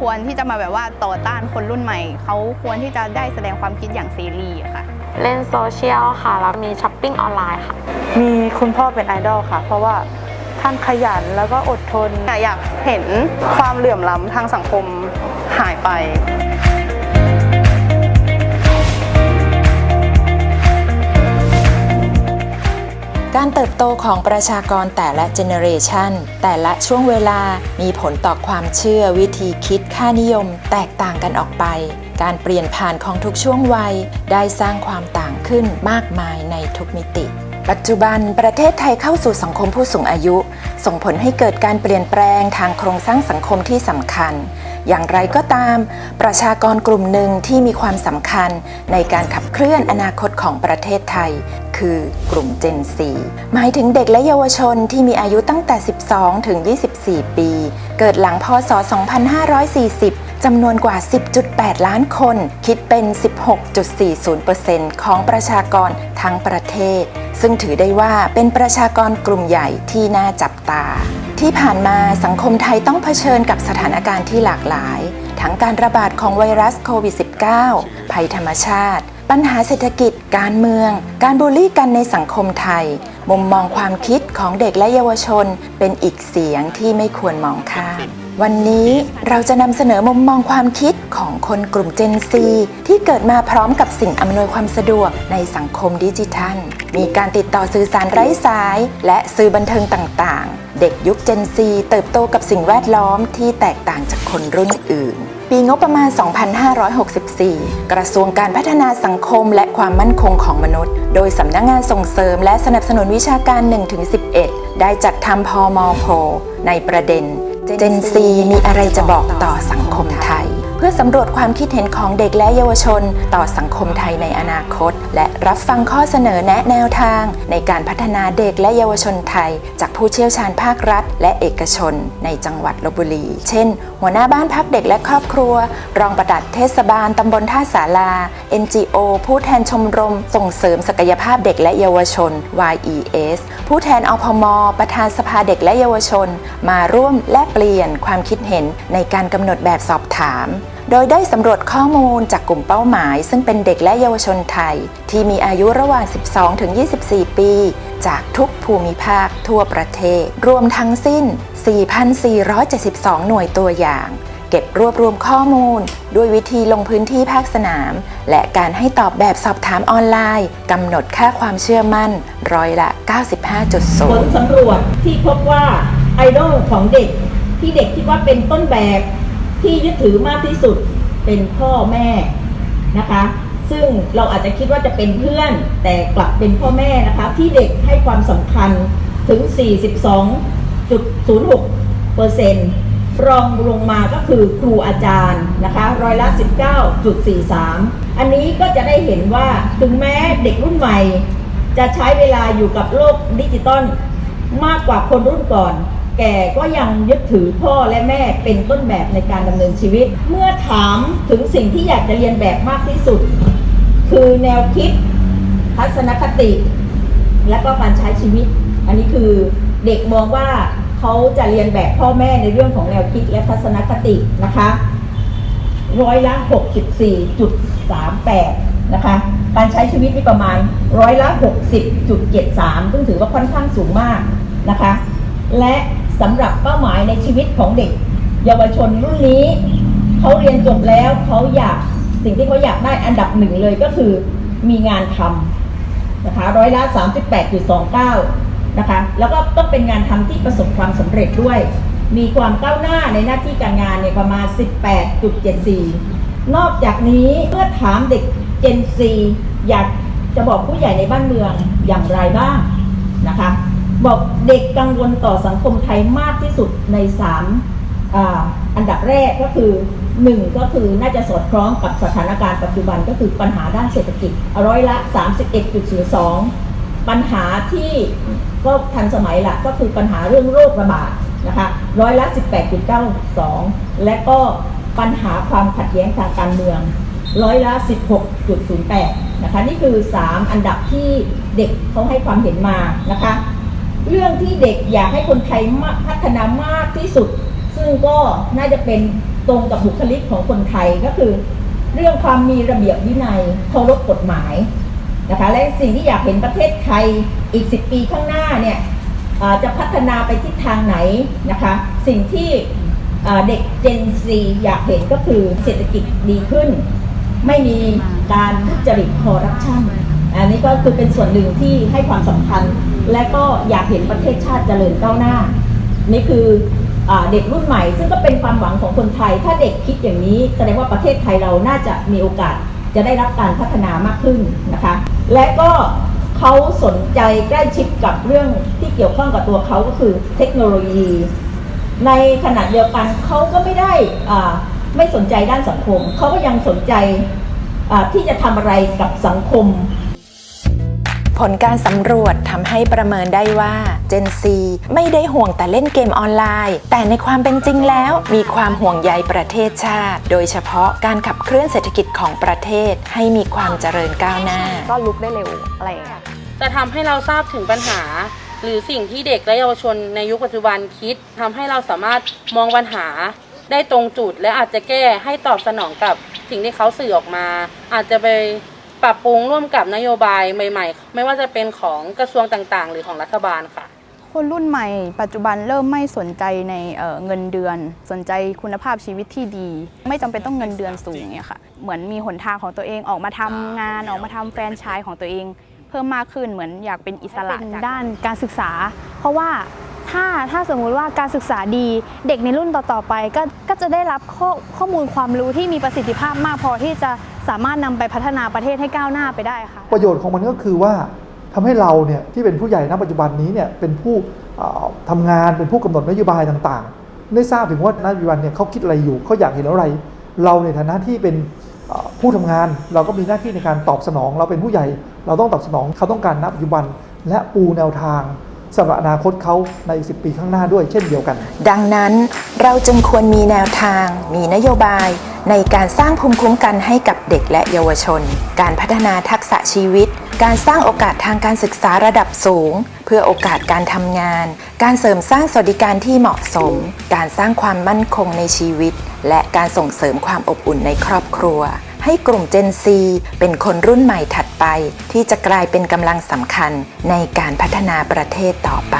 ควรที่จะมาแบบว่าต่อต้านคนรุ่นใหม่ เขาควรที่จะได้แสดงความคิดอย่างเสรีอะค่ะ เล่นโซเชียลค่ะ แล้วมีช้อปปิ้งออนไลน์ค่ะ มีคุณพ่อเป็นไอดอลค่ะ เพราะว่าท่านขยันแล้วก็อดทน อยากเห็นความเหลื่อมล้ำทางสังคมหายไป การเติบโตของประชากรแต่ละเจเนอเรชันแต่ละช่วงเวลามีผลต่อความเชื่อวิธีคิดค่านิยมแตกต่างกันออกไป การเปลี่ยนผ่านของทุกช่วงวัย ได้สร้างความต่างขึ้นมากมายในทุกมิติ ปัจจุบันประเทศไทยเข้าสู่สังคมผู้สูงอายุ ส่งผลให้เกิดการเปลี่ยนแปลงทางโครงสร้างสังคมที่สำคัญ อย่างไรก็ตาม ประชากรกลุ่มหนึ่งที่มีความสำคัญในการขับเคลื่อนอนาคตของประเทศไทย คือกลุ่ม Gen Z หมายถึงเด็กและเยาวชนที่มีอายุตั้งแต่ 12 ถึง 24 ปี เกิดหลังพศ 2540จำนวนกว่า 10.8 ล้านคน คิดเป็น 16.40%ของประชากรทั้งประเทศ ซึ่งถือได้ว่าเป็นประชากรกลุ่มใหญ่ที่น่าจับตา ที่ผ่านมาสังคมไทยต้องเผชิญกับสถานการณ์ที่หลากหลาย ทั้งการระบาดของไวรัสโควิด -19 ภัยธรรมชาติ ปัญหาเศรษฐกิจ การเมือง การบูลลี่กันในสังคมไทย มุมมองความคิดของเด็กและเยาวชน เป็นอีกเสียงที่ไม่ควรมองข้าม วันนี้เราจะนำเสนอมุมมองความคิดของคนกลุ่ม Gen Z ที่เกิดมาพร้อมกับสิ่งอำนวยความสะดวกในสังคมดิจิทัล มีการติดต่อสื่อสารไร้สาย และสื่อบันเทิงต่างๆ เด็กยุค Gen Z เติบโตกับสิ่งแวดล้อมที่แตกต่างจากคนรุ่นอื่น ปีงบประมาณ 2564 กระทรวงการพัฒนาสังคมและความมั่นคงของมนุษย์ โดยสำนักงงานส่งเสริมและสนับสนุนวิชาการ 1-11 ได้จัดทำพอมอโพในประเด็น เจนซีมีอะไรจะบอกต่อสังคมไทย พื่อสำรวจความคิดเห็นของเด็กและเยาวชน ต่อสังคมไทยในอนาคต และรับฟังข้อเสนอแนะแนวทาง ในการพัฒนาเด็กและเยาวชนไทย จากผู้เชี่ยวชาญภาครัฐ และเอกชน ในจังหวัดลบบุรี เช่น หัวหน้าบ้านพักเด็กและครอบครัว รองปลัดเทศบาลตำบลท่าสารา NGO ผู้แทนชมรม ส่งเสริมศักยภาพเด็กและเยาวชน YES ผู้แทนอพม ประธานสภาเด็กและเยาวชน มาร่วมแลกเปลี่ยนความคิดเห็นในการกำหนดแบบสอบถาม โดยได้สำรวจข้อมูลจากกลุ่มเป้าหมาย ซึ่งเป็นเด็กและเยาวชนไทย ที่มีอายุระหว่าง 12 ถึง 24 ปี จากทุกภูมิภาคทั่วประเทศ รวมทั้งสิ้น 4,472 หน่วยตัวอย่าง เก็บรวบรวมข้อมูล ด้วยวิธีลงพื้นที่ภาคสนาม และการให้ตอบแบบสอบถามออนไลน์กำหนดค่าความเชื่อมั่นร้อยละ 95.0 ผลสำรวจที่พบว่าไอดอลของเด็กที่เด็กคิดว่าเป็นต้นแบบ ที่ยึดถือมากที่สุดเป็นพ่อแม่นะคะ ซึ่งเราอาจจะคิดว่าจะเป็นเพื่อน แต่กลับเป็นพ่อแม่นะคะ ที่เด็กให้ความสำคัญถึง 42.06เปอร์เซ็นต์รองลงมาก็คือครูอาจารย์นะคะร้อยละ 19.43 อันนี้ก็จะได้เห็นว่าถึงแม้เด็กรุ่นใหม่ จะใช้เวลาอยู่กับโลกดิจิตอลมากกว่าคนรุ่นก่อน แก่ก็ยังยึดถือพ่อและแม่เป็นต้นแบบในการดำเนินชีวิต เมื่อถามถึงสิ่งที่อยากจะเรียนแบบมากที่สุด คือแนวคิด ทัศนคติ และก็การใช้ชีวิต อันนี้คือเด็กมองว่าเขาจะเรียนแบบพ่อแม่ในเรื่องของแนวคิดและทัศนคตินะคะร้อยละ64.38 นะคะ การใช้ชีวิตนี่ประมาณร้อยละ60.73 ซึ่งถือว่าค่อนข้างสูงมากนะคะ และ สำหรับเป้าหมายในชีวิตของเด็ก เยาวชนรุ่นนี้เขาเรียนจบแล้วเขาอยากสิ่งที่เขาอยากได้อันดับหนึ่งเลยก็คือมีงานทำนะคะร้อยละ 38.29 นะคะแล้วก็ต้องเป็นงานทำที่ประสบความสำเร็จด้วย มีความก้าวหน้าในหน้าที่การงานเนี่ยประมาณ 18.74 นอกจากนี้เมื่อถามเด็ก Gen Z อยากจะบอกผู้ใหญ่ในบ้านเมืองอย่างไรบ้างนะคะ บอกเด็กกังวลต่อสังคมไทยมากที่สุดใน3อ่าอันดับแรกก็คือ1ก็คือน่าจะสอดคล้องกับสถานการณ์ปัจจุบันก็คือปัญหาด้านเศรษฐกิจร้อยละ 31.02 ปัญหาที่ก็ทันสมัยละก็คือปัญหาเรื่องโรคระบาดนะคะร้อยละ 18.92 และก็ปัญหาความขัดแย้งทางการเมืองร้อยละ 16.08 นะคะนี่คือ 3 อันดับที่เด็กเขาให้ความเห็นมานะคะ เรื่องที่เด็กอยากให้คนไทยพัฒนามากที่สุด ซึ่งก็น่าจะเป็นตรงกับบุคลิกของคนไทยก็คือ เรื่องความมีระเบียบวินัยเคารพกฎหมายนะคะและสิ่งที่อยากเห็นประเทศไทยอีก 10 ปีข้างหน้าเนี่ยจะพัฒนาไปทิศทางไหนนะคะสิ่งที่เด็ก Gen Z อยากเห็นก็คือเศรษฐกิจดีขึ้น ไม่มีการทุจริตคอร์รัปชันอันนี้ก็คือเป็นส่วนหนึ่งที่ให้ความสำคัญ และก็อยากเห็นประเทศชาติเจริญก้าวหน้า นี่คืออเด็กรุ่นใหม่ ซึ่งก็เป็นความหวังของคนไทย ถ้าเด็กคิดอย่างนี้แสดงว่าประเทศไทยเราน่าจะมีโอกาสจะได้รับการพัฒนามากขึ้นนะคะ และก็เขาสนใจใกล้ชิดกับเรื่องที่เกี่ยวข้องกับตัวเขาก็คือเทคโนโลยี ในขณะเดียวกันเขาก็ไม่ได้ไม่สนใจด้านสังคม เขาก็ยังสนใจที่จะทำอะไรกับสังคม ผลการสำรวจทำให้ประเมินได้ว่า Gen Z ไม่ได้ห่วงแต่เล่นเกมออนไลน์ แต่ในความเป็นจริงแล้ว มีความห่วงใยประเทศชาติ โดยเฉพาะการขับเคลื่อนเศรษฐกิจของประเทศให้มีความเจริญก้าวหน้า ก็ลุกได้เร็วอะไรอย่างเงี้ยจะทำให้เราทราบถึงปัญหา หรือสิ่งที่เด็กและเยาวชนในยุคปัจจุบันคิดทำให้เราสามารถมองปัญหา ได้ตรงจุดและอาจจะแก้ให้ตอบสนองกับสิ่งที่เขาสื่อออกมา อาจจะไป ปรับปรุงร่วมกับนโยบายใหม่ ๆ ไม่ว่าจะเป็นของกระทรวงต่างๆ หรือของรัฐบาลค่ะ คนรุ่นใหม่ ปัจจุบันเริ่มไม่สนใจในเอ่อเงินเดือน สนใจคุณภาพชีวิตที่ดี ไม่จำเป็นต้องเงินเดือนสูงเนี่ยค่ะ เหมือนมีหนทางของตัวเองออกมาทำงานออกมาทำแฟรนไชส์ของตัวเอง เพิ่มมากขึ้นเหมือนอยากเป็นอิสระเป็นจากด้านการศึกษา เพราะว่า ถ้าถ้าสมมุติว่าการศึกษาดีเด็กในรุ่นต่อๆไปก็ก็จะได้รับข้อข้อมูลความรู้ที่มีประสิทธิภาพมากพอที่จะสามารถนำไปพัฒนาประเทศให้ก้าวหน้าไปได้ค่ะ ประโยชน์ของมันก็คือว่าทำให้เราเนี่ยที่เป็นผู้ใหญ่ณปัจจุบันนี้เนี่ยเป็นผู้เอ่อทำงานเป็นผู้กำหนดนโยบายต่างๆ ได้ทราบถึงว่าณปัจจุบันเนี่ยเขาคิดอะไรอยู่เขาอยากเห็นอะไร เราในฐานะที่เป็นผู้ทำงานเราก็มีหน้าที่ในการตอบสนอง เราเป็นผู้ใหญ่เราต้องตอบสนองเขาต้องการณปัจจุบันและปูแนวทาง สำหรับอนาคตเขาในอีก10 ปีข้างหน้าด้วยเช่นเดียวกัน ดังนั้นเราจึงควรมีแนวทาง มีนโยบาย ในการสร้างภูมิคุ้มกันให้กับเด็กและเยาวชน การพัฒนาทักษะชีวิต การสร้างโอกาสทางการศึกษาระดับสูง เพื่อโอกาสการทำงาน การเสริมสร้างสวัสดิการที่เหมาะสม การสร้างความมั่นคงในชีวิต และการส่งเสริมความอบอุ่นในครอบครัว ให้กลุ่ม Gen Z เป็นคนรุ่นใหม่ถัดไป ที่จะกลายเป็นกำลังสำคัญในการพัฒนาประเทศต่อไป